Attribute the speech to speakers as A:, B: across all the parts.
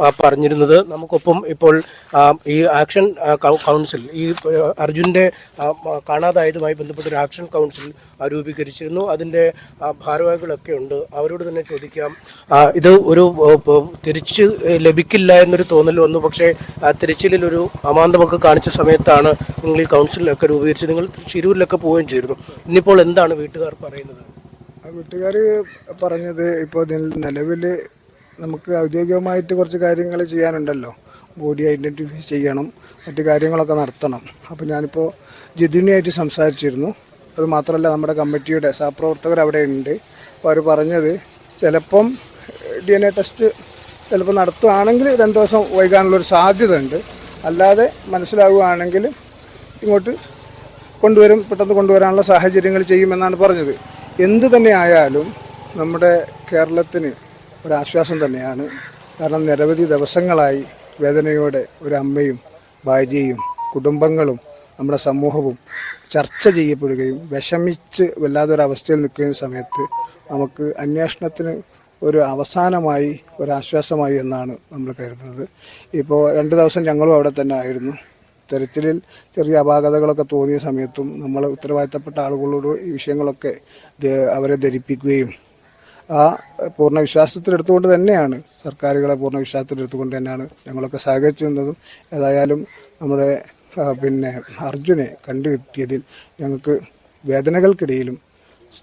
A: ആ, പറഞ്ഞിരുന്നത്. നമുക്കൊപ്പം ഇപ്പോൾ ഈ ആക്ഷൻ കൗൺസിൽ ഈ അർജുന്റെ കാണാതായതുമായി ബന്ധപ്പെട്ട ഒരു ആക്ഷൻ കൗൺസിൽ രൂപീകരിച്ചിരുന്നു. അതിന്റെ ഭാരവാഹികളൊക്കെ ഉണ്ട്. അവരോട് തന്നെ ചോദിക്കാം. ഇത് ഒരു തിരിച്ച് ലഭിക്കില്ല എന്നൊരു തോന്നൽ വന്നു. പക്ഷേ തിരച്ചിലിൽ ഒരു അമാന്തമൊക്കെ കാണിച്ച സമയത്താണ് നിങ്ങൾ ഈ കൗൺസിലൊക്കെ രൂപീകരിച്ച് നിങ്ങൾ ശിരൂരിലൊക്കെ പോവുകയും ചെയ്തിരുന്നു. ഇന്നിപ്പോൾ എന്താണ് വീട്ടുകാർ പറയുന്നത്?
B: വീട്ടുകാർ പറഞ്ഞത് ഇപ്പോൾ നിലവിൽ നമുക്ക് ഔദ്യോഗികമായിട്ട് കുറച്ച് കാര്യങ്ങൾ ചെയ്യാനുണ്ടല്ലോ. ബോഡി ഐഡന്റിഫൈ ചെയ്യണം മറ്റു കാര്യങ്ങളൊക്കെ നടത്തണം. അപ്പോൾ ഞാനിപ്പോൾ ജിതിനിയായിട്ട് സംസാരിച്ചിരുന്നു. അത് മാത്രമല്ല നമ്മുടെ കമ്മിറ്റിയുടെ സഹപ്രവർത്തകർ അവിടെ ഉണ്ട്. അപ്പോൾ അവർ പറഞ്ഞത് ചിലപ്പം ഡി എൻ എ ടെസ്റ്റ് ചിലപ്പോൾ നടത്തുകയാണെങ്കിൽ രണ്ട് ദിവസം വൈകാനുള്ളൊരു സാധ്യത ഉണ്ട് അല്ലാതെ മനസ്സിലാവുകയാണെങ്കിൽ ഇങ്ങോട്ട് കൊണ്ടുവരും പെട്ടെന്ന് കൊണ്ടുവരാനുള്ള സാഹചര്യങ്ങൾ ചെയ്യുമെന്നാണ് പറഞ്ഞത്. എന്ത് തന്നെ ആയാലും നമ്മുടെ കേരളത്തിന് ഒരാശ്വാസം തന്നെയാണ്. കാരണം നിരവധി ദിവസങ്ങളായി വേദനയോടെ ഒരു അമ്മയും ഭാര്യയും കുടുംബങ്ങളും നമ്മുടെ സമൂഹവും ചർച്ച ചെയ്യപ്പെടുകയും വിഷമിച്ച് വല്ലാത്തൊരവസ്ഥയിൽ നിൽക്കുന്ന സമയത്ത് നമുക്ക് അന്വേഷണത്തിന് ഒരു അവസാനമായി ഒരാശ്വാസമായി എന്നാണ് നമ്മൾ കരുതുന്നത്. ഇപ്പോൾ രണ്ട് ദിവസം ഞങ്ങളും അവിടെ തന്നെ ആയിരുന്നു. തെരച്ചിലിൽ ചെറിയ അപാകതകളൊക്കെ തോന്നിയ സമയത്തും നമ്മൾ ഉത്തരവാദിത്തപ്പെട്ട ആളുകളോട് ഈ വിഷയങ്ങളൊക്കെ അവരെ ധരിപ്പിക്കുകയും ആ പൂർണ വിശ്വാസത്തിലെടുത്തുകൊണ്ട് തന്നെയാണ് സർക്കാരുകളെ പൂർണ വിശ്വാസത്തിലെടുത്തുകൊണ്ട് തന്നെയാണ് ഞങ്ങളൊക്കെ സഹകരിച്ചു നിന്നതും. ഏതായാലും നമ്മുടെ പിന്നെ അർജുനെ കണ്ടുകിട്ടിയതിൽ ഞങ്ങൾക്ക് വേദനകൾക്കിടയിലും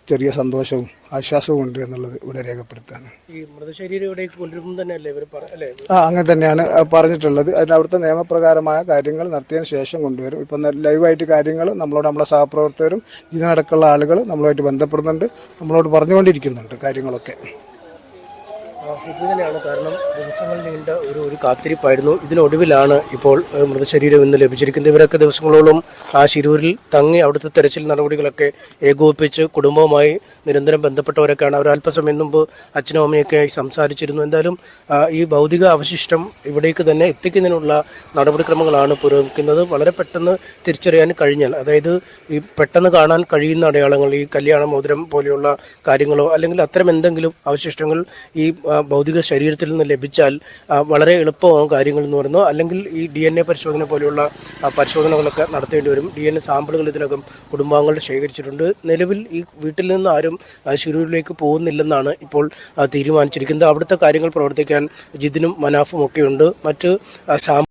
B: ചെറിയ സന്തോഷവും ആശ്വാസവും ഉണ്ട് എന്നുള്ളത് ഇവിടെ രേഖപ്പെടുത്താണ്.
A: ഈ മൃതശരീരം ഇവിടേക്ക് കൊണ്ടുവരുമ്പോൾ തന്നെ അല്ലേ ഇവർ അല്ലേ?
B: ആ അങ്ങനെ തന്നെയാണ് പറഞ്ഞിട്ടുള്ളത്. അതിന് അവിടുത്തെ നിയമപ്രകാരമായ കാര്യങ്ങൾ നടത്തിയതിന് ശേഷം കൊണ്ടുവരും. ഇപ്പം ലൈവായിട്ട് കാര്യങ്ങൾ നമ്മളോട് നമ്മളെ സഹപ്രവർത്തകരും ഇതിനടക്കമുള്ള ആളുകൾ നമ്മളുമായിട്ട് ബന്ധപ്പെടുന്നുണ്ട്. നമ്മളോട് പറഞ്ഞുകൊണ്ടിരിക്കുന്നുണ്ട് കാര്യങ്ങളൊക്കെ.
A: ആ, ഇത് കാരണം ദിവസങ്ങൾ നീണ്ട ഒരു ഒരു കാത്തിരിപ്പായിരുന്നു. ഇതിനൊടുവിലാണ് ഇപ്പോൾ മൃതശരീരം ഇന്ന് ലഭിച്ചിരിക്കുന്നത്. ഇവരൊക്കെ ദിവസങ്ങളോളം ആ ശിരൂരിൽ തങ്ങി അവിടുത്തെ തെരച്ചിൽ നടപടികളൊക്കെ ഏകോപിപ്പിച്ച് കുടുംബവുമായി നിരന്തരം ബന്ധപ്പെട്ടവരൊക്കെയാണ്. അവർ അല്പസമയം മുമ്പ് അച്ഛനും അമ്മയൊക്കെ സംസാരിച്ചിരുന്നു. എന്തായാലും ഈ ഭൗതിക അവശിഷ്ടം ഇവിടേക്ക് തന്നെ എത്തിക്കുന്നതിനുള്ള നടപടിക്രമങ്ങളാണ് പുരോഗമിക്കുന്നത്. വളരെ പെട്ടെന്ന് തിരിച്ചറിയാൻ കഴിഞ്ഞാൽ അതായത് ഈ പെട്ടെന്ന് കാണാൻ കഴിയുന്ന അടയാളങ്ങൾ ഈ കല്യാണ മോതിരം പോലെയുള്ള കാര്യങ്ങളോ അല്ലെങ്കിൽ അത്തരം എന്തെങ്കിലും അവശിഷ്ടങ്ങൾ ഈ ഭൗതിക ശരീരത്തിൽ നിന്ന് ലഭിച്ചാൽ വളരെ എളുപ്പമാകും കാര്യങ്ങൾ എന്ന് പറയുന്നു അല്ലെങ്കിൽ ഈ ഡി എൻ എ പരിശോധന പോലെയുള്ള പരിശോധനകളൊക്കെ നടത്തേണ്ടി വരും. ഡി എൻ എ സാമ്പിളുകൾ ഇതിനകം കുടുംബാംഗങ്ങൾ ശേഖരിച്ചിട്ടുണ്ട്. നിലവിൽ ഈ വീട്ടിൽ നിന്ന് ആരും ശിരൂരിലേക്ക് പോകുന്നില്ലെന്നാണ് ഇപ്പോൾ തീരുമാനിച്ചിരിക്കുന്നത്. അവിടുത്തെ കാര്യങ്ങൾ പ്രവർത്തിക്കാൻ ജിതിനും മനാഫും ഒക്കെയുണ്ട്. മറ്റ് സാം